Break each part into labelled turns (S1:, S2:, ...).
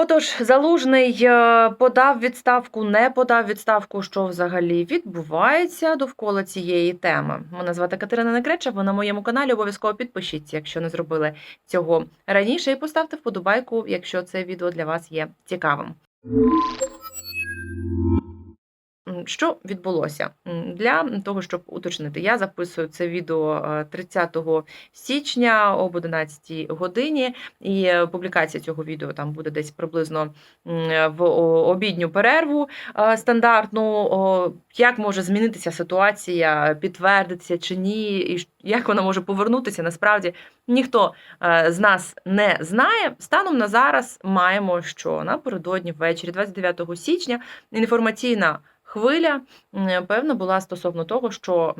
S1: Отож, Залужний е, подав відставку, не подав відставку. Що взагалі відбувається довкола цієї теми? Мене звати Катерина Некреча. Ви на моєму каналі обов'язково підпишіться, якщо не зробили цього раніше, і поставте вподобайку, якщо це відео для вас є цікавим. Що відбулося? Для того, щоб уточнити, я записую це відео е, 30 січня об 11 годині, і е, публікація цього відео там буде десь приблизно в обідню перерву е, стандартну. Як може змінитися ситуація, підтвердитися чи ні, і як вона може повернутися, насправді ніхто е, з нас не знає. Станом на зараз маємо, що напередодні ввечері, 29 січня, інформаційна хвиля певно була стосовно того, що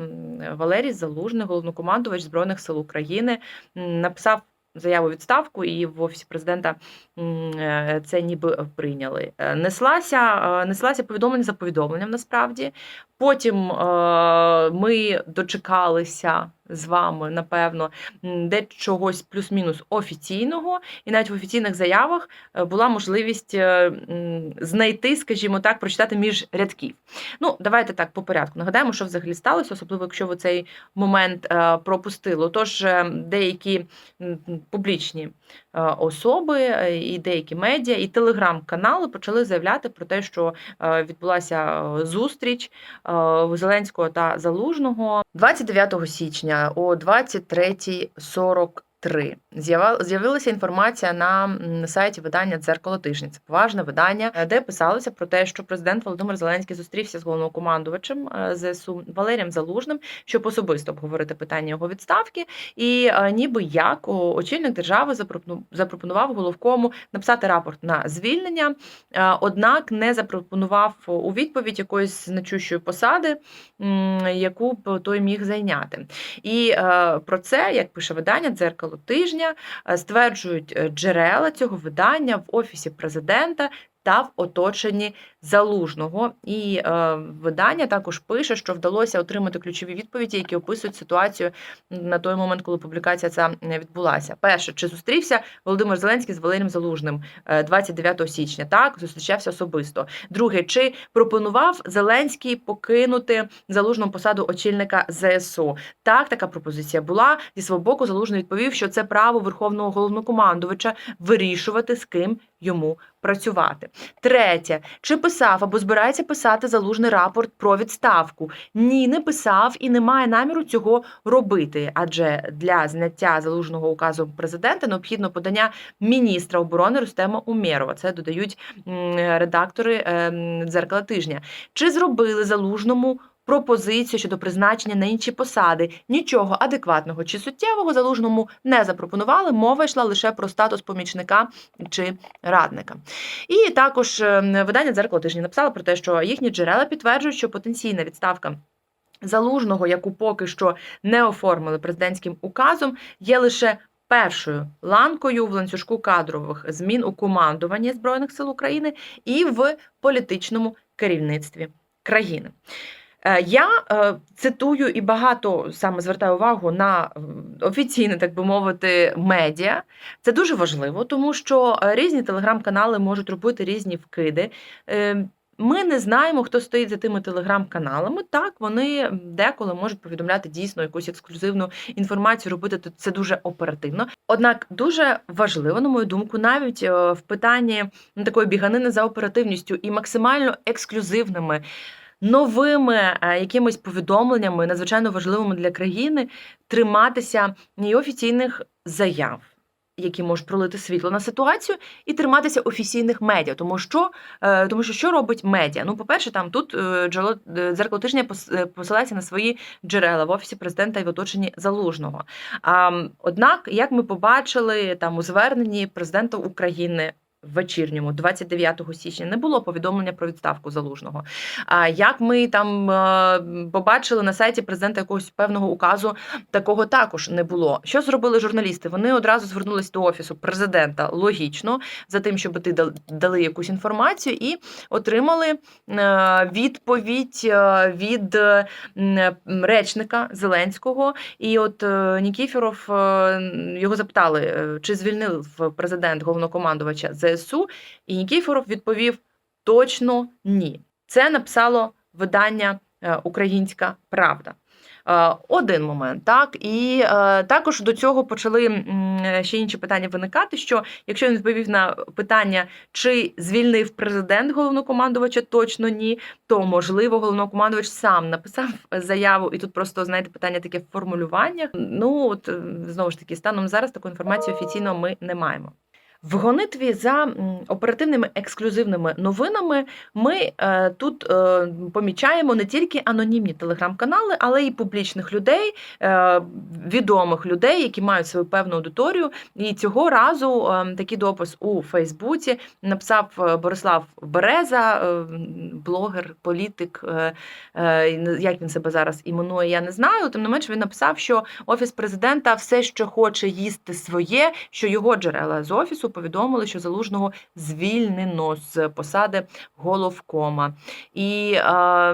S1: Валерій Залужний, головнокомандувач Збройних сил України, написав. Заяву відставку, і в офісі президента е, це ніби прийняли. Е, Неслася, е, неслася повідомлення за повідомленням. Насправді, потім ми дочекалися з вами, напевно, де чогось плюс-мінус офіційного, і навіть в офіційних заявах е, була можливість е, знайти, скажімо так, прочитати між рядків. Ну, давайте так по порядку. Нагадаємо, що взагалі сталося, особливо якщо ви цей момент е, пропустили. Тож деякі публічні особи і деякі медіа, і телеграм-канали почали заявляти про те, що відбулася зустріч Зеленського та Залужного 29 січня о 23.40 3. З'явилася інформація на сайті видання Дзеркало тижня. Це поважне видання, е, де писалося про те, що президент Володимир Зеленський зустрівся з головнокомандувачем е, ЗСУ Валерієм Залужним, щоб особисто обговорити питання його відставки. І е, ніби як очільник держави запропонував головкому написати рапорт на звільнення, однак не запропонував у відповідь якоїсь значущої посади, яку б той міг зайняти. І про це як пише видання дзеркало тижня, е, стверджують е, джерела цього видання в офісі президента. Та в оточенні залужного, і е, видання також пише, що вдалося отримати ключові відповіді, які описують ситуацію на той момент, коли публікація ця не відбулася. Перше, чи зустрівся Володимир Зеленський з Валерієм Залужним е, 29 січня? Так, зустрічався особисто. Друге, чи пропонував Зеленський покинути залужну посаду очільника ЗСУ? Так, така пропозиція була. Зі свого боку, залужний відповів, що це право верховного головнокомандувача вирішувати, з ким йому працювати. Третє, чи писав або збирається писати залужний рапорт про відставку? Ні, не писав і не має наміру цього робити. Адже для зняття залужного указу президента необхідно подання міністра оборони Рустема Умєрова. Це додають редактори ем, дзеркала тижня. Чи зробили залужному? Пропозицію щодо призначення на інші посади нічого адекватного чи суттєвого залужному не запропонували. Мова йшла лише про статус помічника чи радника. І також е, видання дзеркало тижні написало про те, що їхні джерела підтверджують, що потенційна відставка. Залужного, яку поки що не оформили президентським указом, є лише першою ланкою в ланцюжку кадрових змін у командуванні збройних сил України і в політичному керівництві країни. Е, Я е, цитую і багато саме звертаю увагу на офіційне, так би мовити, медіа. Це дуже важливо, тому що е, різні телеграм-канали можуть робити різні вкиди. Ми не знаємо, хто стоїть за тими телеграм-каналами. Так, вони деколи можуть повідомляти дійсно якусь ексклюзивну інформацію, робити це дуже оперативно. Однак дуже важливо, на мою думку, навіть в питанні ну, такої біганини за оперативністю і максимально ексклюзивними новими е, якимись повідомленнями, надзвичайно важливими для країни, триматися і офіційних заяв. Які можуть пролити світло на ситуацію, і триматися офіційних медіа, тому що е, тому що що робить медіа? Ну, по-перше, там тут е, джерело дзеркало тижня пос- посилається на свої джерела в офісі президента і в оточенні залужного. А, однак, як ми побачили там у зверненні президента України. Вечірньому, 29 січня, не було повідомлення про відставку залужного. А як ми там е, побачили на сайті президента якогось певного указу, такого також не було. Що зробили журналісти? Вони одразу звернулись до офісу президента логічно за тим, щоб ти дал- дали якусь інформацію, і отримали е, відповідь е, від речника Зеленського. І от Нікіфоров е, його запитали, чи звільнив президент головнокомандувача ЗСУ ЗСУ, і Нікіфоров відповів точно ні. Це написало видання е, Українська Правда. Е, Один момент, так і е, також до цього почали ще інші питання виникати. Що якщо він відповів на питання, чи звільнив президент головнокомандувача, точно ні, то можливо головнокомандувач сам написав заяву, і тут просто знаєте питання таке в формулюваннях. Ну от знову ж таки, станом зараз такої інформації офіційно ми не маємо. В гонитві за оперативними ексклюзивними новинами ми е, тут е, помічаємо не тільки анонімні телеграм-канали, але й публічних людей, е, відомих людей, які мають свою певну аудиторію. І цього разу такий допис у Фейсбуці написав Борислав Береза, блогер, політик. Як він себе зараз іменує, я не знаю. Тим не менш, він написав, що офіс президента все ще хоче їсти своє, що його джерела з офісу повідомили, що залужного звільнено з посади головкома. І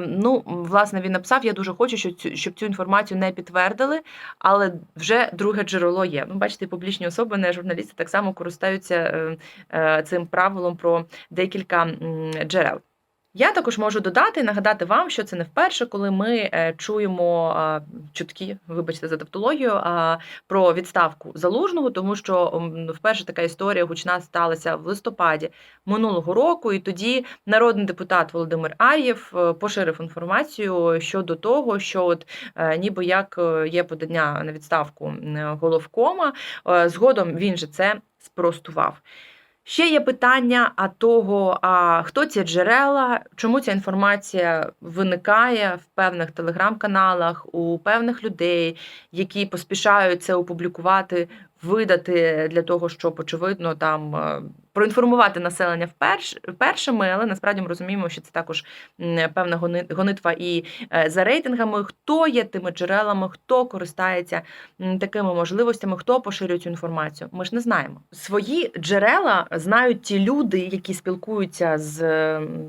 S1: ну, власне, він написав: я дуже хочу, щоб цю, інформацію не підтвердили, але вже друге джерело є. Ну, бачите, публічні особи, не журналісти, так само користуються е, е, цим правилом про декілька джерел. Я також можу додати і нагадати вам, що це не вперше, коли ми е, чуємо чутки, вибачте за тавтологію, про відставку залужного, тому що вперше така історія гучна сталася в листопаді минулого року, і тоді народний депутат Володимир Ар'єв е, поширив інформацію щодо того, що от е, ніби як є подання на відставку головкома. Згодом він же це спростував. Ще є питання а того, а хто ці джерела, чому ця інформація виникає в певних телеграм-каналах, у певних людей, які поспішають це опублікувати, видати для того, щоб очевидно там е, проінформувати населення вперш, першими, але насправді ми розуміємо, що це також певна гонитва і е, за рейтингами, хто є тими джерелами, хто користається такими можливостями, хто поширює цю інформацію. Ми ж не знаємо. Свої джерела знають ті люди, які спілкуються з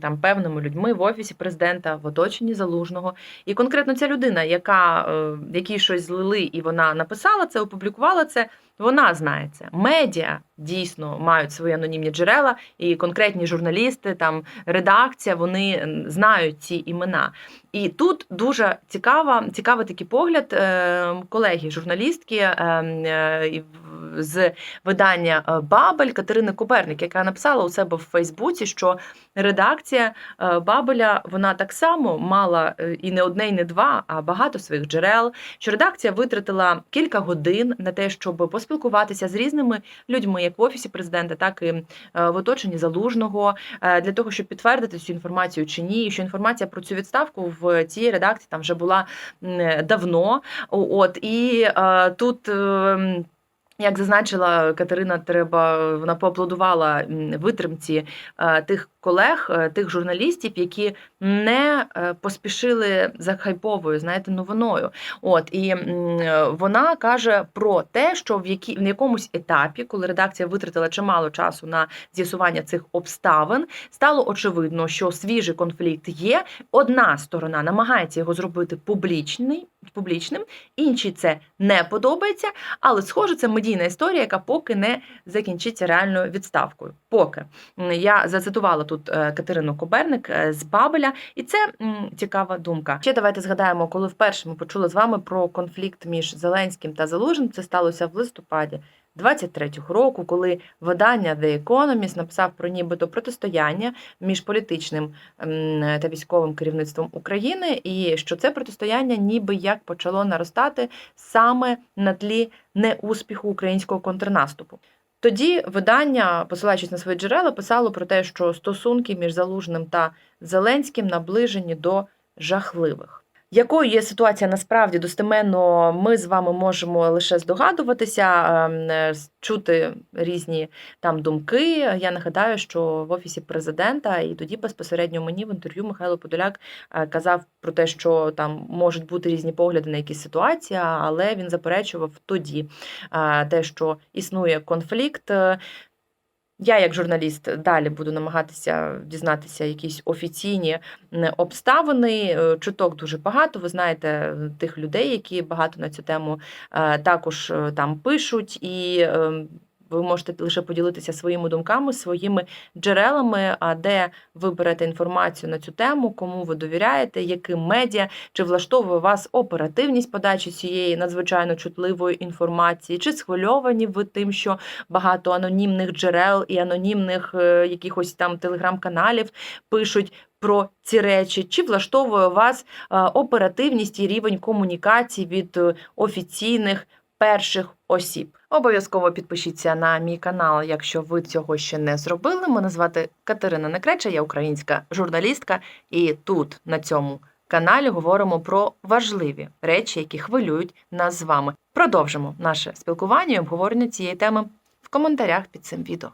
S1: там певними людьми в офісі президента, в оточенні залужного. І конкретно ця людина, яка е, якій щось злили, і вона написала це, опублікувала це. Вона знає це. Медіа дійсно мають свої анонімні джерела, і конкретні журналісти, там редакція, вони знають ці імена. І тут дуже цікава, цікавий такий погляд е, колеги, журналістки е, е, з видання Бабель Катерини Куберник, яка написала у себе в Фейсбуці, що редакція Бабеля вона так само мала і не одне, і не два, а багато своїх джерел. Що редакція витратила кілька годин на те, щоб поспілкуватися з різними людьми, як в офісі президента, так і в оточенні залужного, для того, щоб підтвердити цю інформацію чи ні. І що інформація про цю відставку в цій редакції там вже була давно. От і е, тут. е, як зазначила Катерина, треба вона поаплодувала витримці е, тих колег, е, тих журналістів, які не е, поспішили за хайповою, знаєте, новиною. От і е, вона каже про те, що в які в якомусь етапі, коли редакція витратила чимало часу на з'ясування цих обставин, стало очевидно, що свіжий конфлікт є. Одна сторона намагається його зробити публічний, публічним, іншій це не подобається. Але схоже, це медійна історія, яка поки не закінчиться реальною відставкою. Поки я зацитувала тут е, Катерину Коберник е, з Бабеля, і це цікава думка. Ще давайте згадаємо, коли вперше ми почули з вами про конфлікт між Зеленським та Залужним. Це сталося в листопаді. 23-го року, коли видання The Economist написав про нібито протистояння між політичним та військовим керівництвом України, і що це протистояння ніби як почало наростати саме на тлі неуспіху українського контрнаступу. Тоді видання, посилаючись на свої джерела, писало про те, що стосунки між Залужним та Зеленським наближені до жахливих. Якою є ситуація насправді достеменно, ми з вами можемо лише здогадуватися, ем, е, чути різні там думки. Я нагадаю, що в офісі президента і тоді безпосередньо мені в інтерв'ю Михайло Подоляк е, казав про те, що там можуть бути різні погляди на якісь ситуації, але він заперечував тоді е, те, що існує конфлікт. Я, як журналіст, далі буду намагатися дізнатися якісь офіційні обставини. Е, Чуток дуже багато. Ви знаєте е, тих людей, які багато на цю тему е, також там пишуть. І е, ви можете лише поділитися своїми думками, своїми джерелами, а де ви берете інформацію на цю тему, кому ви довіряєте, яким медіа, чи влаштовує вас оперативність подачі цієї надзвичайно чутливої інформації, чи схвильовані ви тим, що багато анонімних джерел і анонімних е, якихось там телеграм-каналів пишуть про ці речі, чи влаштовує вас е, оперативність і рівень комунікації від е, офіційних перших осіб. Обов'язково підпишіться на мій канал, якщо ви цього ще не зробили. Мене звати Катерина Некреча, я українська журналістка, і тут на цьому каналі говоримо про важливі речі, які хвилюють нас з вами. Продовжимо наше спілкування і обговорення цієї теми в коментарях під цим відео.